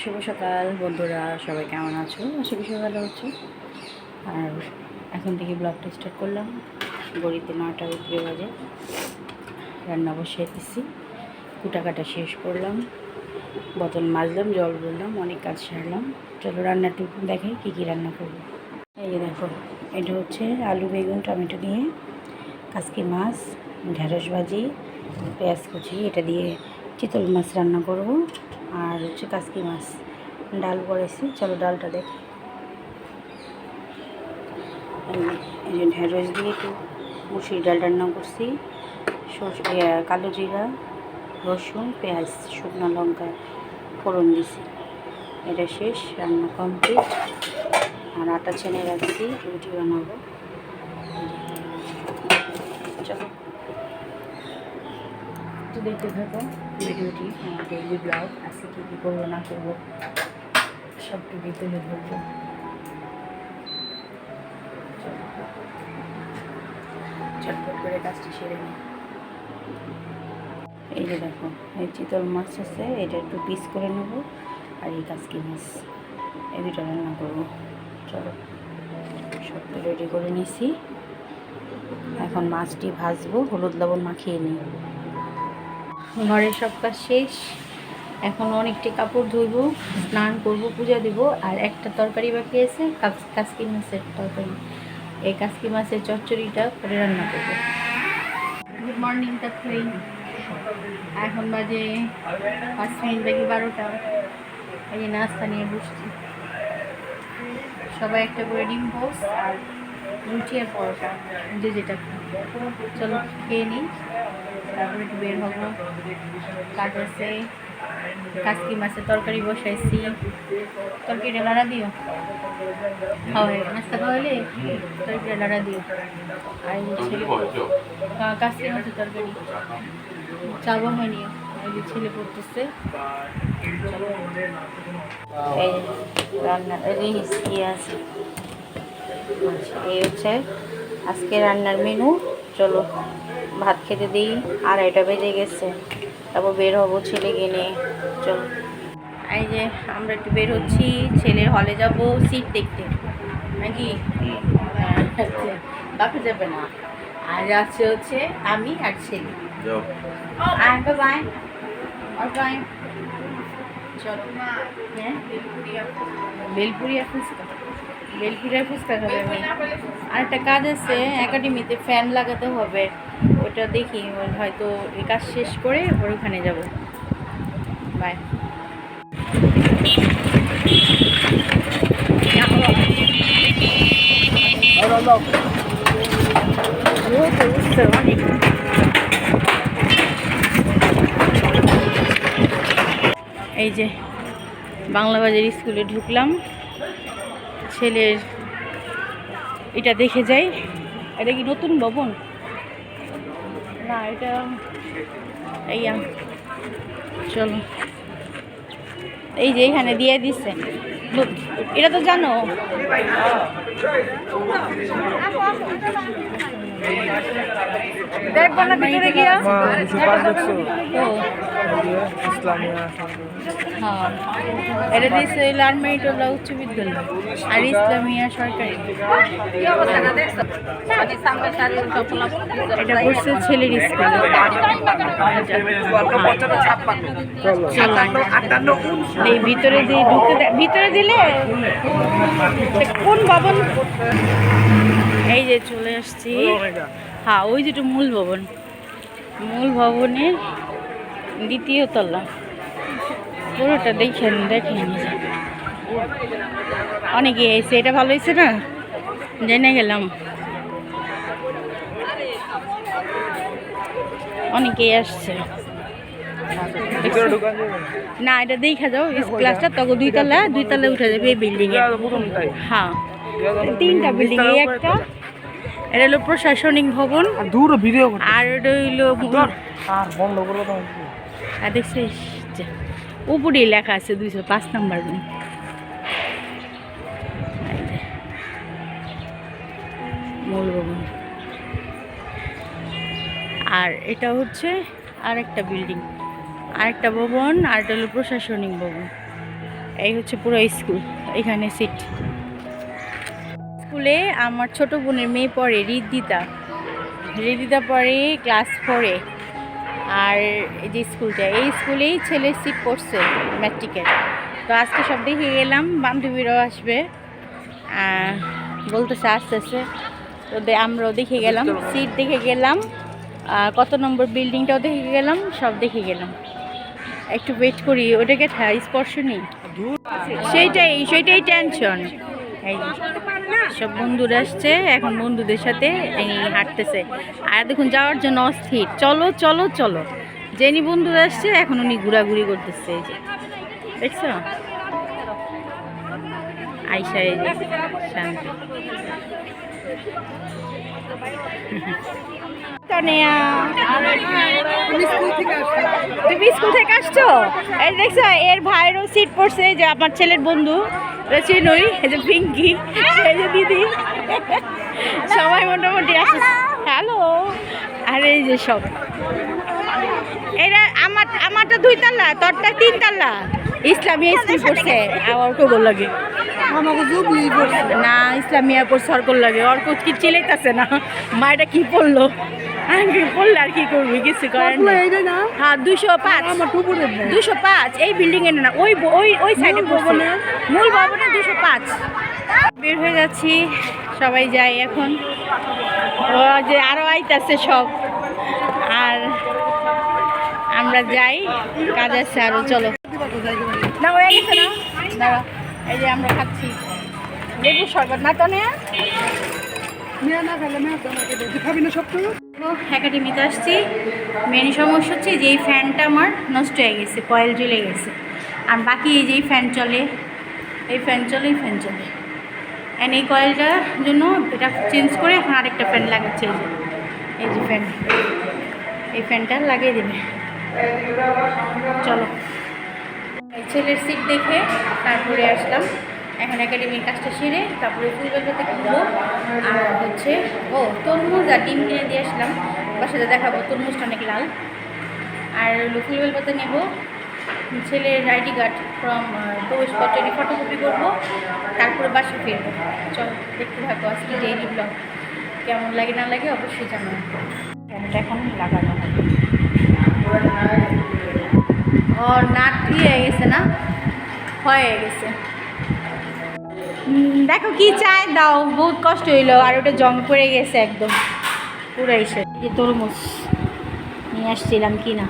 শুভ সকাল বন্ধুরা, সবাই কেমন আছো? আশা করি ভালো হচ্ছে আর এখন থেকে ব্লগটা স্টার্ট করলাম। গড়িতে নটা উপরে বাজে। রান্না বসিয়ে দিচ্ছি কুটা কাটা শেষ করলাম। বোতল মাজলাম, জল বললাম, অনেক কাজ সারলাম। চলো রান্নাটুকু দেখাই কী কী রান্না করব। এই দেখো, এটা হচ্ছে আলু, বেগুন, টমেটো দিয়ে কাসকি মাছ, ঢেঁড়স ভাজি, পেঁয়াজ কুচি, এটা দিয়ে চিতল মাছ রান্না করব। আর হচ্ছে কাসকি মাছ। ডাল করেছি চলো ডালটা দেখি। ঢেঁড়স দিয়ে একটু মুসুরি ডাল রান্না করছি। কালো জিরা, রসুন, পেঁয়াজ, শুকনো লঙ্কা ফোড়ন দিছি। এটা শেষ, রান্না কমপ্লিট। আর আটা ছেনে রাখছি, রুটি বানাবো চলো তো দেখতে থাকো। ভিডিওটি আমার ডেইলি ব্লগ আজকে কী কী করব, না করব সবটুকুই তুলে ধরবো করে সেরে এই যে দেখো, এই চিতল মাছ আছে, এটা একটু পিস করে নেব, আর এই কাজকি মাছ, এই দুটো রান্না করব। চলো সব তো রেডি করে নিছি। এখন মাছটি ভাজবো, হলুদ লবণ মাখিয়ে নিই। ঘরের সব কাজ শেষ। এখন অনেকটি কাপড় ধুইবো, স্নান করব, পূজা দেব, আর একটা তরকারি বাকি আছে কাস- কাসকি মাছের তরকারি। এই কাসকি মাছের চচ্চড়িটা করে রান্না করব। গুড মর্নিং তাৎক্ষণিক এখন বাজে পাঁচ মিনিট বাকি বারোটা। এই নাস্তা নিয়ে বসছি। সবাই একটা করে ডিম পোস্ট আর রুটি আর পরোটা, যে যেটা চলো খেয়ে নিই। তারপরে একটু বের হব। কাজ আছে কাসকি মাছের তরকারি বসাইছি। তরকারিটা লাড়া দিও। খাওয়া নাস্তা খাওয়ালে তরকারিটা লাড়া দিও। আর হ্যাঁ, কাসকি মাছের তরকারি। চাবো হয়নি। এই ছেলে পড়তেছে। এই রান্না কি আছে? এই হচ্ছে আজকে রান্নার মেনু। চলো। ভাত খেতে দিই। আড়াইটা বেজে গেছে। তারপর বের হব ছেলেকে নিয়ে। চল। এই যে আমরা একটু বের হচ্ছি। ছেলের হলে যাব সিট দেখতে। নাকি? আচ্ছা, বাপে যাবে না। আর আছে হচ্ছে আমি আর ছেলে। আর বাই আর বাই চলো হ্যাঁ বেলপুরি আর ফুচকা বেলপুরি আর ফুচকা। খাবে আর একটা কাজ আছে একাডেমিতে ফ্যান লাগাতে হবে। ওটা দেখি হয়তো এই কাজ শেষ করে ওর ওখানে যাব। বাই। এই যে বাংলা বাজার স্কুলে ঢুকলাম। ছেলের এটা দেখে যাই। এটা কি নতুন ভবন? না, এটা আম। চলো। এই যে এখানে দিয়ে দিচ্ছে এটা তো জানো? দেখব না ভিতরে গিয়া। ও হ্যাঁ। এটা লালমাইটোলা উচ্চ বিদ্যালয়। আর ইসলামিয়া সরকারি। এটা পড়ছে ছেলের স্কুল। এই ভিতরে দিয়ে ঢুকে ভিতরে দিলে কোন ভবন এই যে চলে আসছি। হ্যাঁ ওই যেটা মূল ভবন। মূল ভবনের দ্বিতীয় তলা। পুরোটা দেখেন দেখেন। অনেকে এসে এটা ভালো হয়েছে না? জেনে গেলাম। অনেকেই আসছে। না? এটা দেখা যাও ক্লাসটা তখন দুই তলা দুই তলা উঠে যাবে এই বিল্ডিং এ হ্যাঁ। তিনটা বিল্ডিং এই একটা। এটা হলো প্রশাসনিক ভবন। দূর ভিডিও আর এটা হইল আর বন্ধ করব আর দেখছিস উপরেই লেখা আছে দুইশো পাঁচ নাম্বার রুম। মূল ভবন। আর এটা হচ্ছে আরেকটা বিল্ডিং। আরেকটা ভবন আর এটা হলো প্রশাসনিক ভবন। এই হচ্ছে পুরো স্কুল এখানে সিট। স্কুলে আমার ছোট বোনের মেয়ে পড়ে রিদ্দিতা রিদ্দিতা পড়ে ক্লাস ফোরে আর এই যে স্কুলটা এই স্কুলেই ছেলের সিট পড়ছে ম্যাট্রিকের তো আজকে সব দেখে গেলাম বান্ধবীরাও আসবে। বলতেছে আসতেছে তো আমরাও দেখে গেলাম সিট দেখে গেলাম। কত নম্বর বিল্ডিংটাও দেখে গেলাম সব দেখে গেলাম। একটু ওয়েট করি ওটাকে স্পর্শ নেই। সেইটাই সেইটাই টেনশন এই সব বন্ধুরা আসছে, এখন বন্ধুদের সাথে হাঁটতেছে। আর দেখুন, যাওয়ার জন্য অস্থির। চলো চলো চলো। যেনি বন্ধুরা আসছে, এখন উনি ঘোরাঘুরি করতেছে, এই যে। দেখছ? আইসা এই যে তুমি স্কুল থেকে আসছো? এই দেখছ, এর ভাইয়েরও সিট পড়ছে যে আমার ছেলের বন্ধু। চিনুই এই যে পিঙ্কি, এই যে দিদি। সবাই মোটামুটি আসে। হ্যালো। আর এই যে সব। এরা আমার, আমারটা দুই তাল্লা তোরটা তিন তাল্লা ইসলামী স্কুল পড়ছে আমার ভালো লাগে না ইসলামিয়া পড়ছে অর্কর লাগে অর্ক কি চিলাইতেছে না? মায়েরা কি পড়ল? পড়লে আর কি করবি? কিছু করার না? হ্যাঁ দুশো পাঁচ। আমার টুপুরে দুশো পাঁচ এই বিল্ডিং এর না ওই ওই ওই সাইডে ভবনে? মূল ভবনে দুশো পাঁচ। বের হয়ে যাচ্ছি সবাই যায় এখন। যে আরও আইতাছে সব। আর আমরা যাই কাজ আছে আরও চলো। না হয়ে গেছে না। দাঁড়া। এই যে আমরা খাচ্ছি লেবু শরবত। না তো নেয়া? একাডেমিতে আসছি। মেন সমস্যা হচ্ছে যে এই ফ্যানটা আমার নষ্ট হয়ে গেছে কয়েল জ্বলে গেছে। আর বাকি এই যে এই ফ্যান চলে এই ফ্যান চলে এই ফ্যান চলে। অ্যান্ড এই কয়েলটার জন্য এটা চেঞ্জ করে এখন আরেকটা ফ্যান লাগাচ্ছে এই যে। এই যে ফ্যান এই ফ্যানটা লাগিয়ে দেবে। চলো। ছেলের সিট দেখে তারপরে আসলাম। এখন একাডেমির কাজটা সেরে তারপরে ফুলবেলপাতে কিনবো আর হচ্ছে, ও, তরমুজ আর ডিম কিনে দিয়ে আসলাম। বাসাতে দেখাবো, তরমুজটা অনেক লাল। আর হলো ফুলবেলপাতে নেব। ছেলের আইডি কার্ড ফ্রম প্রবেশপত্রের ফটোকপি করব। তারপরে বাসা ফিরবো। চল, দেখতে থাকো আজকে ডেইলি ব্লগ কেমন লাগে না লাগে অবশ্যই জানাব এখন লাগানো। হবে ও নাট হয়ে গেছে না? হয়ে গেছে। দেখো কি চাই দাও। বহুত কষ্ট হইল আর ওটা জং পড়ে গেছে একদম। পুরো এসে যে তরমুজ নিয়ে আসছিলাম কি না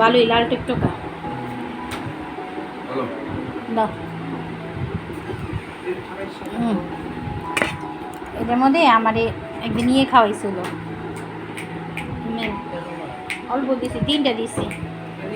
ভালোই লাল টিকটকা। দাও। এটার মধ্যে আমারে একদিন নিয়ে খাওয়াইছিল। অল্প দিছি তিনটা দিছি।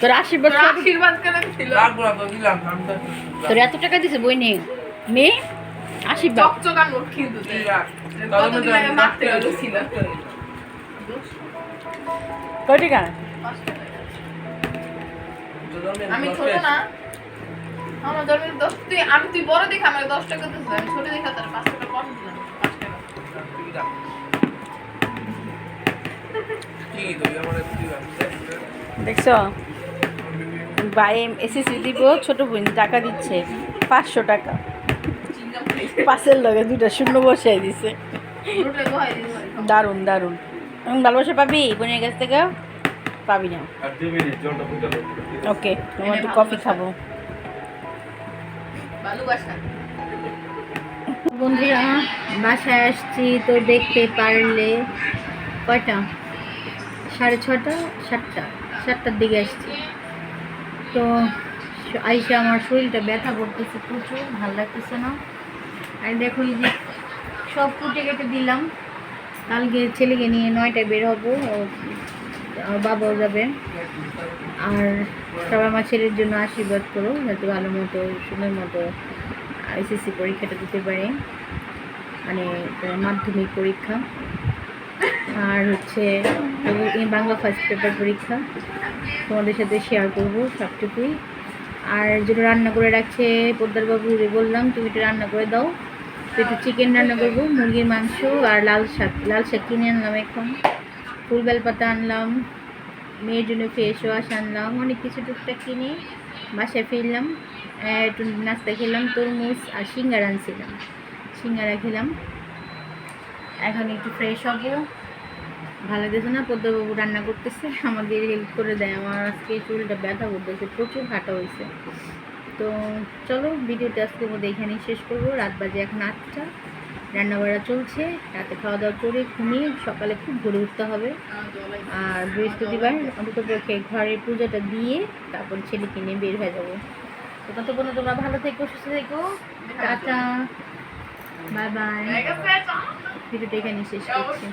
তোর আশীর্বাদ করে ছিল? লাগবো না দিলাম আমি তোর এত টাকা দিছে বই নেই মেয়ে আশীর্বাদ। চকচকা নোট কিন্তু তুই রাখ কতদিন আগে মারতে গেল ছিল কয় টাকা আমি ছোট না। আমার জন্মের দশ তুই আমি তুই বড় দেখে আমার দশ টাকা দিস আমি ছোট দেখা তার পাঁচ টাকা কম দিলাম। পাঁচ টাকা। কি তুই আমার তুই দেখছ? বাই এসএসসি দিব ছোট বোন টাকা দিচ্ছে পাঁচশো টাকা। পাশের লগে দুটা শূন্য বসাই দিছে। দারুণ দারুণ। এবং ভালোবাসা পাবি? বোনের কাছ থেকে পাবি না। ওকে তোমার একটু কফি খাব। বন্ধুরা বাসায় আসছি তো দেখতে পারলে। কয়টা? সাড়ে ছটা সাতটা সাতটার দিকে আসছি। তো আইসে আমার শরীরটা ব্যথা করতেছে প্রচুর, ভালো লাগতেছে না। আর দেখো এই যে সব কুটে কেটে দিলাম। কালকে ছেলেকে নিয়ে নয়টায় বের হব বাবাও যাবে। আর সবাই আমার ছেলের জন্য আশীর্বাদ করো যাতে ভালো মতো, সুন্দর মতো এসএসসি পরীক্ষাটা দিতে পারে। মানে মাধ্যমিক পরীক্ষা। আর হচ্ছে বাংলা ফার্স্ট পেপার পরীক্ষা। তোমাদের সাথে শেয়ার করব সবটুকুই। আর যেটা রান্না করে রাখছে পোদ্দারবাবুরে বললাম, তুমি একটু রান্না করে দাও। একটু চিকেন রান্না করব, মুরগির মাংস আর লাল শাক লাল শাক কিনে আনলাম এখন। ফুল বেলপাতা আনলাম, মেয়ের জন্য ফেস ওয়াশ আনলাম, অনেক কিছু টুকটাক কিনে বাসায় ফিরলাম। একটু নাস্তা খেলাম, তরমুজ আর সিঙ্গারা আনছিলাম। সিঙ্গারা খেলাম। এখন একটু ফ্রেশ হব। ভালো লাগতেছে না পদ্মবাবু রান্না করতেছে আমাদের হেল্প করে দেয়। আমার আজকে চুলটা ব্যথা করতেছে প্রচুর হাঁটা হয়েছে। তো চলো ভিডিওটা আজকে এখানেই শেষ করব। রাত বাজে এখন আটটা রান্নাবাড়া চলছে রাতে খাওয়া দাওয়া করে ঘুমিয়ে সকালে খুব ভোরে উঠতে হবে। আর বৃহস্পতিবার অন্তত পক্ষে ঘরের পুজোটা দিয়ে তারপর ছেলেকে নিয়ে বের হয়ে যাব। তো ততক্ষণ তোমরা ভালো থেকো সুস্থ থেকো। টাটা। Bye bye. গেছে। ভিডিওটা এখানে শেষ করছি।